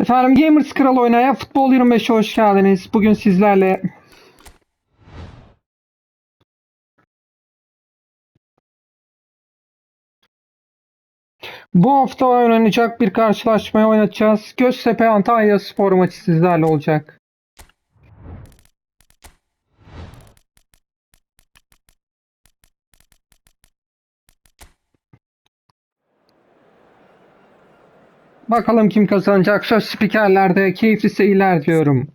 Efendim Gamers Kral oynaya Futbol 25'e hoş geldiniz. Bugün sizlerle bu hafta oynanacak bir karşılaşmayı oynatacağız. Göztepe Antalya Spor maçı sizlerle olacak. Bakalım kim kazanacak. Söz spikerlerde keyifli seyirler diyorum.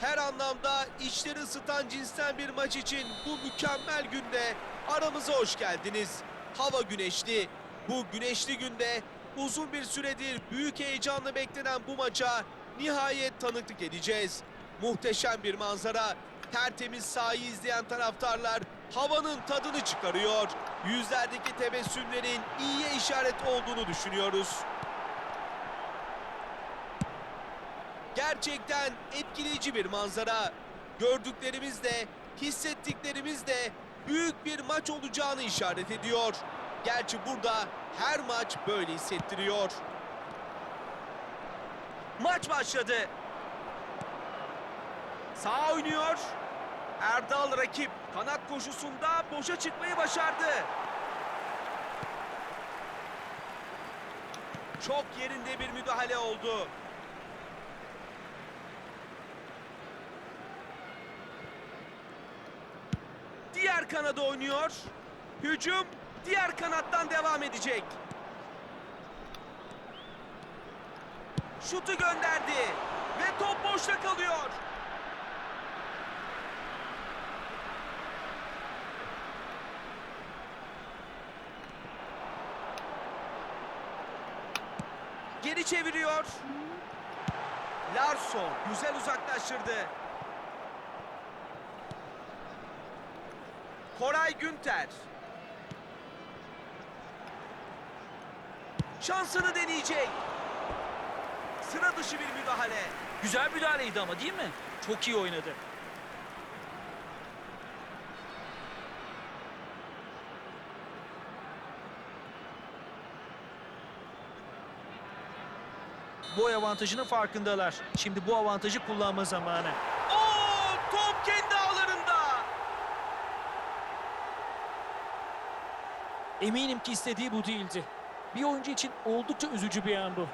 Her anlamda içleri ısıtan cinsten bir maç için bu mükemmel günde aramıza hoş geldiniz. Hava güneşli. Bu güneşli günde uzun bir süredir büyük heyecanla beklenen bu maça nihayet tanıklık edeceğiz. Muhteşem bir manzara. Tertemiz sahayı izleyen taraftarlar havanın tadını çıkarıyor. Yüzlerdeki tebessümlerin iyiye işaret olduğunu düşünüyoruz. Gerçekten etkileyici bir manzara. Gördüklerimiz de, hissettiklerimiz de büyük bir maç olacağını işaret ediyor. Gerçi burada her maç böyle hissettiriyor. Maç başladı. Sağ oynuyor. Erdal rakip kanat koşusunda boşa çıkmayı başardı. Çok yerinde bir müdahale oldu. Diğer kanada oynuyor. Hücum diğer kanattan devam edecek. Şutu gönderdi ve top boşta kalıyor. Geri çeviriyor. Larsson güzel uzaklaştırdı. Koray Günter. Şansını deneyecek. Sıra dışı bir müdahale. Güzel müdahaleydi ama değil mi? Çok iyi oynadı. Boy avantajının farkındalar. Şimdi bu avantajı kullanma zamanı. Oo, top kendi ağlarında. Eminim ki istediği bu değildi. Bir oyuncu için oldukça üzücü bir an bu.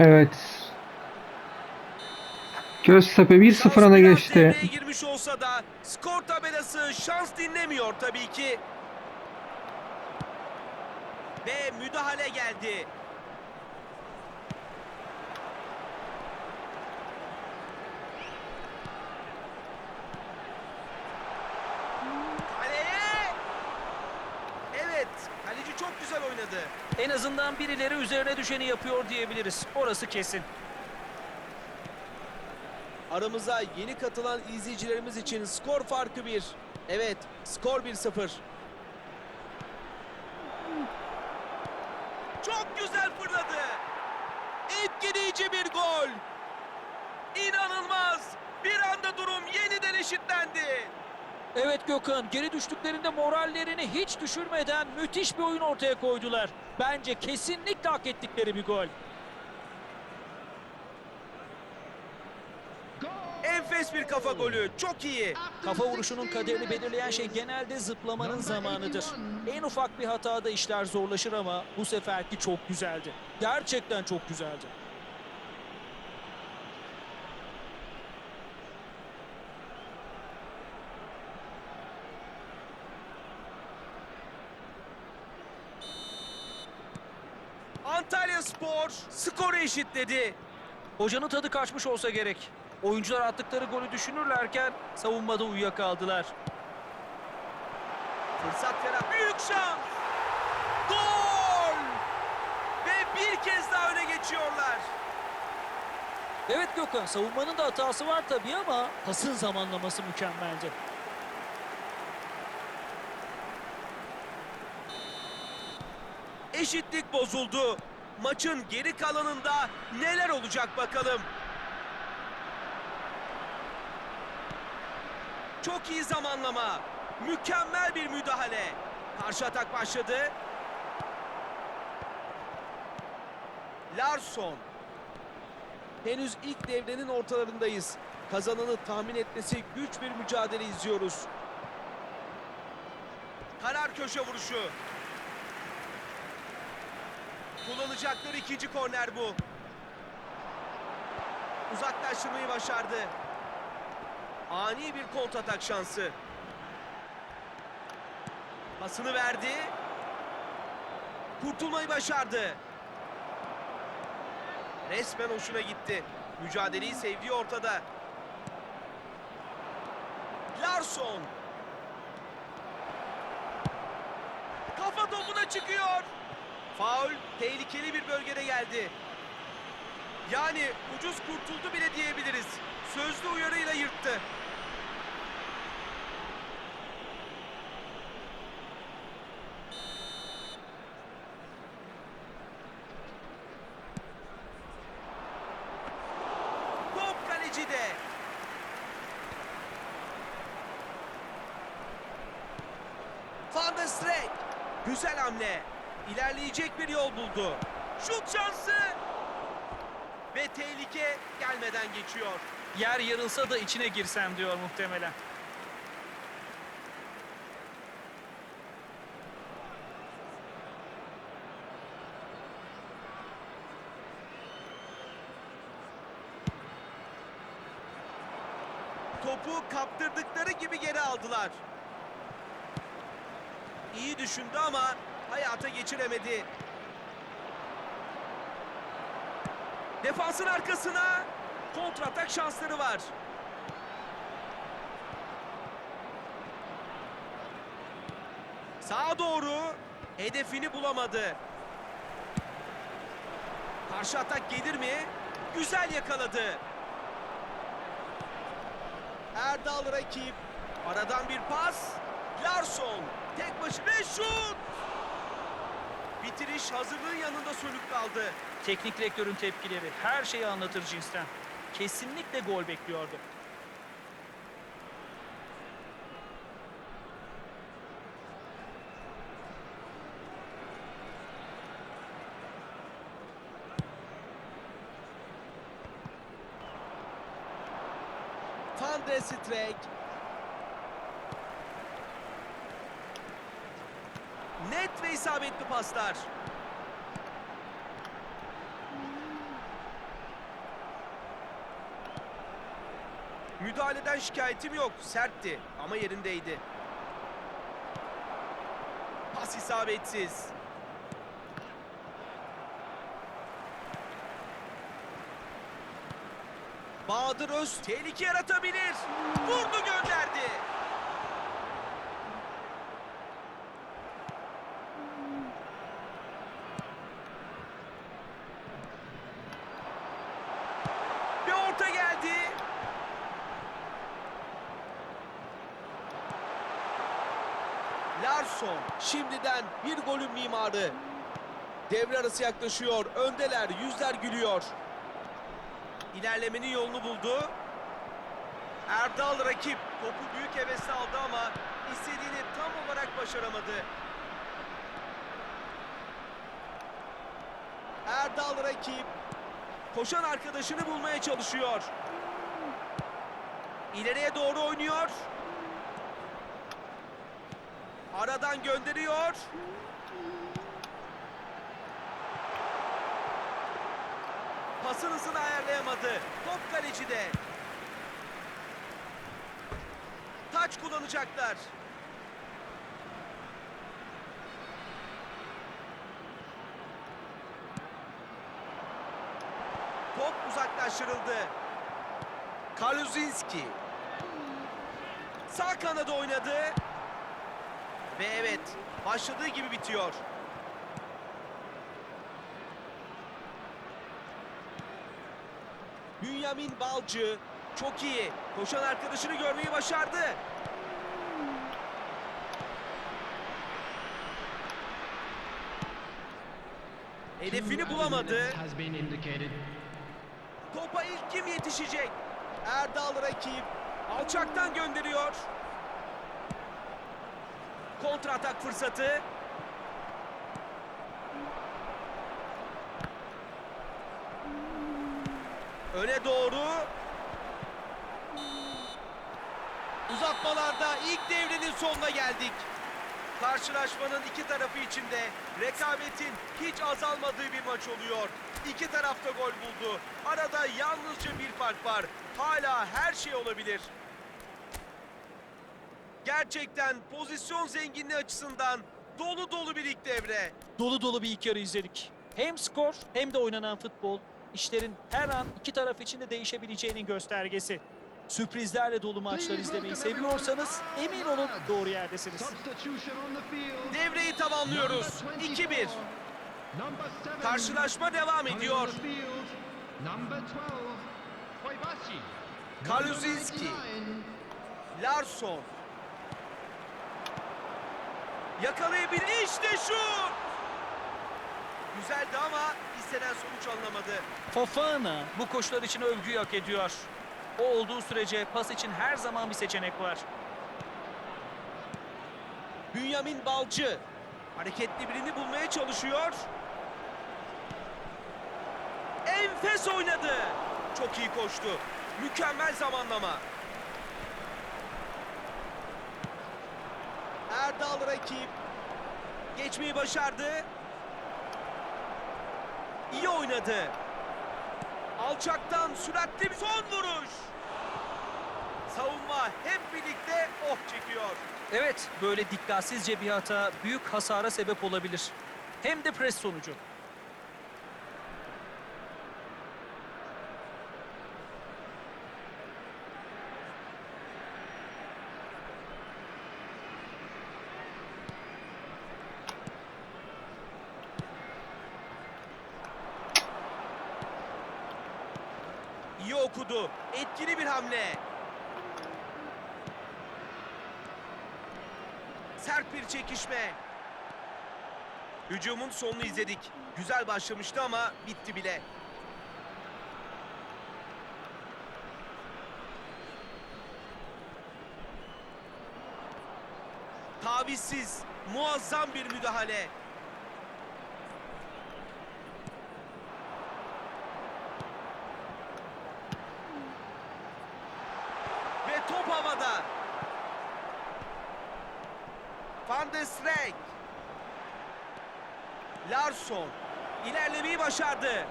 Evet. Göztepe 1-0 Şans öne biraz geçti. girmiş olsa da skor tabelası şans dinlemiyor tabii ki. Ve müdahale geldi. Kaleye! Evet, kaleci çok güzel oynadı. En azından birileri üzerine düşeni yapıyor diyebiliriz. Orası kesin. Aramıza yeni katılan izleyicilerimiz için skor farkı 1. Evet, skor 1-0. Çok güzel fırladı. Etkileyici bir gol. İnanılmaz. Bir anda durum yeniden eşitlendi. Evet Gökhan, geri düştüklerinde morallerini hiç düşürmeden müthiş bir oyun ortaya koydular. Bence kesinlikle hak ettikleri bir gol. Enfes bir kafa golü. Çok iyi. Kafa vuruşunun kaderini belirleyen şey genelde zıplamanın zamanıdır. En ufak bir hatada işler zorlaşır ama bu seferki çok güzeldi. Gerçekten çok güzeldi. Antalya Spor skoru eşitledi. Hocanın tadı kaçmış olsa gerek. Oyuncular attıkları golü düşünürlerken savunmada uyuyakaldılar. Fırsat yarat. Büyük şans. Gol! Ve bir kez Evet Gökhan savunmanın da hatası var tabii ama pasın zamanlaması mükemmeldi. Eşitlik bozuldu. Maçın geri kalanında neler olacak bakalım. Çok iyi zamanlama. Mükemmel bir müdahale. Karşı atak başladı. Larsson. Henüz ilk devrenin ortalarındayız. Kazananı tahmin etmesi güç bir mücadele izliyoruz. Karar köşe vuruşu. Kullanacakları ikinci korner bu. Uzaklaştırmayı başardı. Ani bir kontratak şansı. Pasını verdi. Kurtulmayı başardı. Resmen hoşuna gitti. Mücadeleyi sevdiği ortada. Larsson. Kafa topuna çıkıyor. Faul tehlikeli bir bölgede geldi. Yani ucuz kurtuldu bile diyebiliriz. Sözlü uyarıyla yırttı. Top kalecide. Van der Streek. Güzel hamle. İlerleyecek bir yol buldu. Şut şansı. Ve tehlike gelmeden geçiyor. Yer yarılsa da içine girsem diyor muhtemelen. Topu kaptırdıkları gibi geri aldılar. İyi düşündü ama hayata geçiremedi. Defansın arkasına kontratak şansları var. Sağa doğru hedefini bulamadı. Karşı atak gelir mi? Güzel yakaladı. Erdal rakip. Aradan bir pas. Larsson. Tek başına şut. Bitiriş hazırlığın yanında sönük kaldı. Teknik direktörün tepkileri her şeyi anlatır cinsten. Kesinlikle gol bekliyordu. Van der Streek. Net ve isabetli paslar. Müdahaleden şikayetim yok. Sertti ama yerindeydi. Pas isabetsiz. Bahadır Öz tehlike yaratabilir. Vurdu gönderdi. Bir orta geldi. Larsson şimdiden bir golün mimarı. Devre arası yaklaşıyor. Öndeler, yüzler gülüyor. İlerlemenin yolunu buldu. Erdal rakip topu büyük hevesle aldı ama istediğini tam olarak başaramadı. Erdal rakip koşan arkadaşını bulmaya çalışıyor. İleriye doğru oynuyor. Aradan gönderiyor. Pasın hızını ayarlayamadı. Top kalecide. Taç kullanacaklar. Top uzaklaştırıldı. Kaluzinski. Sağ kanada oynadı. Ve evet, başladığı gibi bitiyor. Bünyamin Balcı çok iyi. Koşan arkadaşını görmeyi başardı. Hedefini bulamadı. Topa ilk kim yetişecek? Erdal rakip. Alçaktan gönderiyor. Kontra atak fırsatı. Öne doğru. Uzatmalarda ilk devrenin sonuna geldik. Karşılaşmanın iki tarafı içinde rekabetin hiç azalmadığı bir maç oluyor. İki tarafta gol buldu. Arada yalnızca bir fark var. Hala her şey olabilir. Gerçekten pozisyon zenginliği açısından dolu dolu bir ilk devre. Dolu dolu bir ilk yarı izledik. Hem skor hem de oynanan futbol işlerin her an iki taraf için de değişebileceğinin göstergesi. Sürprizlerle dolu maçlar izlemeyi seviyorsanız emin olun doğru yerdesiniz. Devreyi tamamlıyoruz. Number 2-1. 24, Number seven. Karşılaşma devam ediyor. on the field. Number 12. Koibashi. Kaluzinski. Number 99. Larsson. Yakalayabilir. İşte şut. Güzeldi ama istenen sonuç alınamadı. Fofana bu koşular için övgüyü hak ediyor. O olduğu sürece pas için her zaman bir seçenek var. Bünyamin Balcı. Hareketli birini bulmaya çalışıyor. Enfes oynadı. Çok iyi koştu. Mükemmel zamanlama. Erdal rakip. Geçmeyi başardı. İyi oynadı. Alçaktan süratli bir son vuruş. Savunma hep birlikte oh çekiyor. Evet böyle dikkatsizce bir hata büyük hasara sebep olabilir. Hem de pres sonucu. İyi okudu. Etkili bir hamle. Sert bir çekişme. Hücumun sonunu izledik. Güzel başlamıştı ama bitti bile. Tavizsiz, muazzam bir müdahale. Ve top havada. Van de. Larsson ilerlemeyi başardı.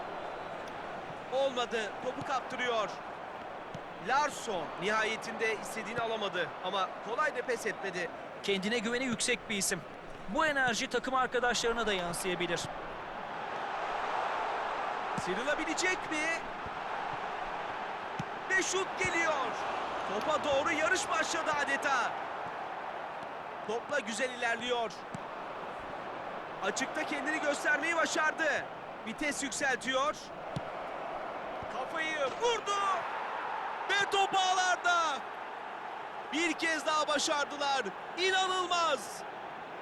Olmadı. Topu kaptırıyor. Larsson nihayetinde istediğini alamadı ama kolay da pes etmedi. Kendine güveni yüksek bir isim. Bu enerji takım arkadaşlarına da yansıyabilir. Sıyrılabilecek mi? Ve şut geliyor. Topa doğru yarış başladı adeta. Topla güzel ilerliyor. Açıkta kendini göstermeyi başardı. Vites yükseltiyor. Kafayı vurdu. Ve top ağlarda. Bir kez daha başardılar. İnanılmaz.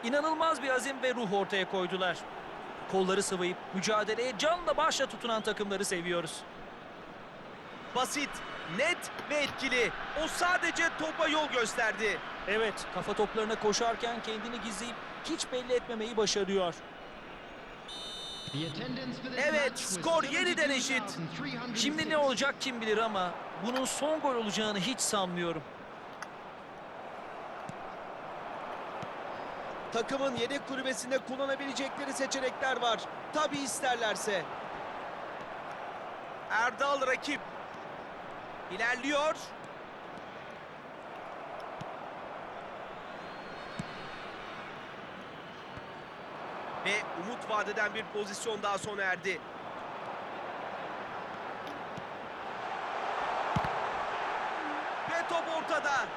İnanılmaz bir azim ve ruh ortaya koydular. Kolları sıvayıp mücadeleye canla başla tutunan takımları seviyoruz. Basit, net ve etkili. O sadece topa yol gösterdi. Evet, kafa toplarına koşarken kendini gizleyip hiç belli etmemeyi başarıyor. Evet, skor yeniden eşit. 72,306. Şimdi ne olacak kim bilir ama bunun son gol olacağını hiç sanmıyorum. Takımın yedek kulübesinde kullanabilecekleri seçenekler var. Tabi isterlerse. Erdal rakip. İlerliyor. Ve umut vadeden bir pozisyon daha sona erdi. Ve top ortada.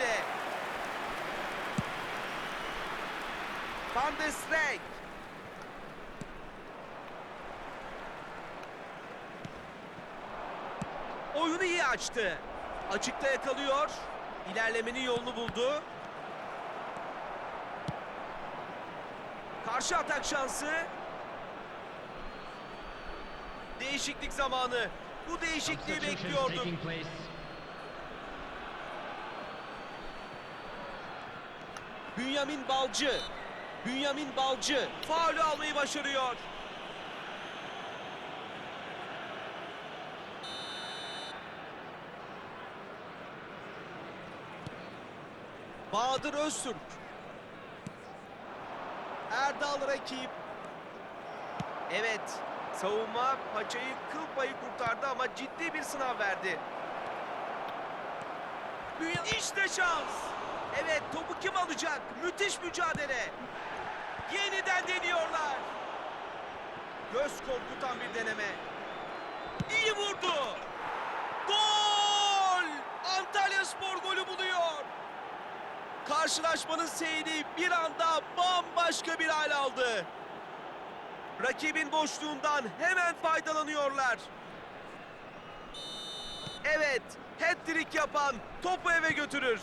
İçeride. Van de Streek. Oyunu iyi açtı. Açıkta yakalıyor. İlerlemenin yolunu buldu. Karşı atak şansı. Değişiklik zamanı. Bu değişikliği bekliyordum. Bünyamin Balcı. Bünyamin Balcı faulü almayı başarıyor. Bahadır Öztürk. Erdal rakip. Evet, savunma paçayı kıl payı kurtardı ama ciddi bir sınav verdi. İşte şans. Evet topu kim alacak? Müthiş mücadele. Yeniden deniyorlar. Göz korkutan bir deneme. İyi vurdu. Gol! Antalya Spor golü buluyor. Karşılaşmanın seyri bir anda bambaşka bir hal aldı. Rakibin boşluğundan hemen faydalanıyorlar. Evet, hat-trick yapan topu eve götürür.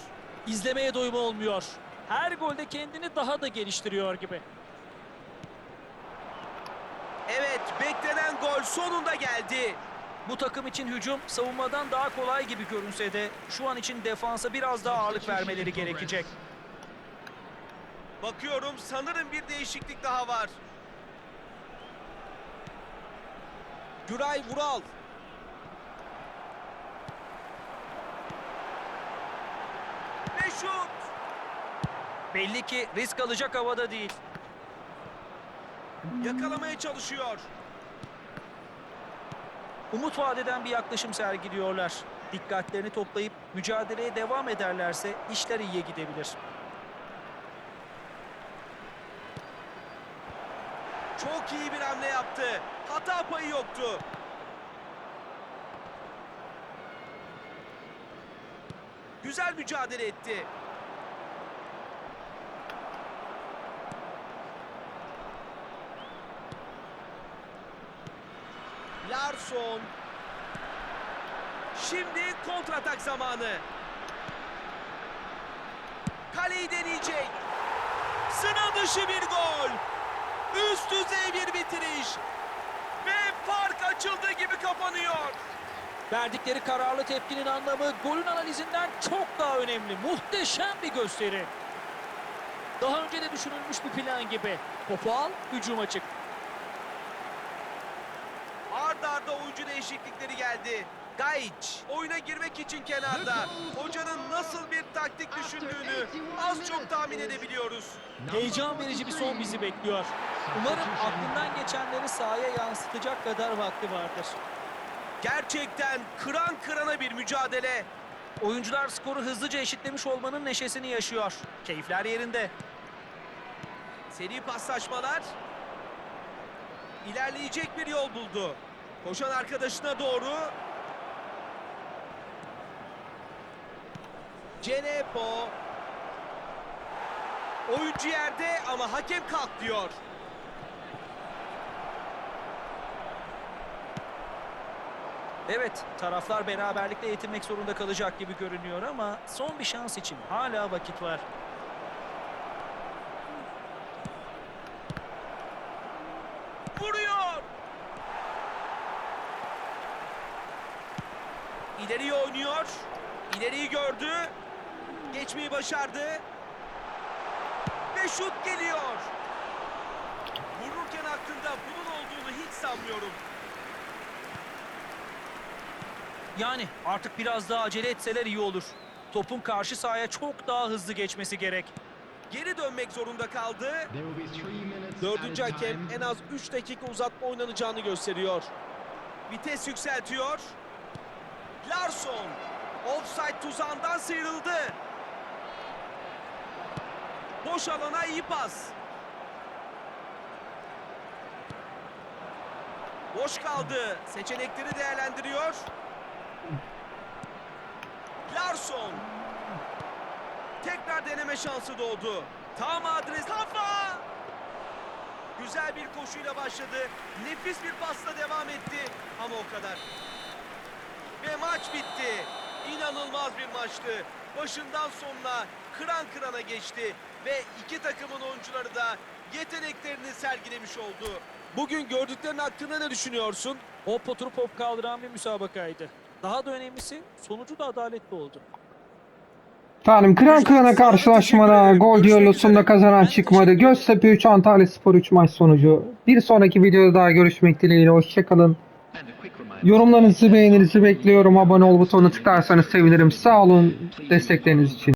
İzlemeye doyum olmuyor. Her golde kendini daha da geliştiriyor gibi. Evet, beklenen gol sonunda geldi. Bu takım için hücum savunmadan daha kolay gibi görünse de şu an için defansa biraz daha ağırlık vermeleri gerekecek. Bakıyorum sanırım bir değişiklik daha var. Güray Vural. Şut. Belli ki risk alacak havada değil. Yakalamaya çalışıyor. Umut vadeden bir yaklaşım sergiliyorlar. Dikkatlerini toplayıp mücadeleye devam ederlerse işler iyiye gidebilir. Çok iyi bir hamle yaptı. Hata payı yoktu. Güzel mücadele etti. Larsson. Şimdi kontratak zamanı. Kaleyi deneyecek. Sıra dışı bir gol. Üst düzey bir bitiriş. Ve fark açıldığı gibi kapanıyor. Verdikleri kararlı tepkinin anlamı golün analizinden çok daha önemli. Muhteşem bir gösteri. Daha önce de düşünülmüş bir plan gibi. Topu al, hücuma çık. Ard arda oyuncu değişiklikleri geldi. Gayic oyuna girmek için kenarda. Hocanın nasıl bir taktik düşündüğünü az çok tahmin edebiliyoruz. Heyecan verici bir son bizi bekliyor. Umarım aklından geçenleri sahaya yansıtacak kadar vakti vardır. Gerçekten kıran kırana bir mücadele. Oyuncular skoru hızlıca eşitlemiş olmanın neşesini yaşıyor. Keyifler yerinde. Seri paslaşmalar. İlerleyecek bir yol buldu. Koşan arkadaşına doğru. Cenepo. Oyuncu yerde ama hakem kalk diyor. Evet, taraflar beraberlikle yetinmek zorunda kalacak gibi görünüyor ama son bir şans için hala vakit var. Vuruyor. İleriye oynuyor. İleriyi gördü. Geçmeyi başardı. Ve şut geliyor. Vururken aklında bunun olduğunu hiç sanmıyorum. Yani artık biraz daha acele etseler iyi olur. Topun karşı sahaya çok daha hızlı geçmesi gerek. Geri dönmek zorunda kaldı. Dördüncü hakem en az 3 dakika uzatma oynanacağını gösteriyor. Vites yükseltiyor. Larsson offside tuzağından sıyrıldı. Boş alana iyi pas. Boş kaldı. Seçenekleri değerlendiriyor. Larsson. Tekrar deneme şansı doğdu. Tam adres kafa. Güzel bir koşuyla başladı. Nefis bir pasla devam etti. Ama o kadar. Ve maç bitti. İnanılmaz bir maçtı. Başından sonuna kıran kırana geçti. Ve iki takımın oyuncuları da yeteneklerini sergilemiş oldu. Bugün gördüklerin hakkında ne düşünüyorsun? Hop oturup hop kaldıran bir müsabakaydı. Daha da önemlisi sonucu da adaletli oldu. Efendim kıran kırana karşılaşmada gol düellosunda kazanan çıkmadı. Göztepe 3 Antalya Spor 3 maç sonucu. Bir sonraki videoda daha görüşmek dileğiyle. Hoşçakalın. Yorumlarınızı beğeninizi bekliyorum. Abone ol butonuna tıklarsanız sevinirim. Sağ olun destekleriniz için.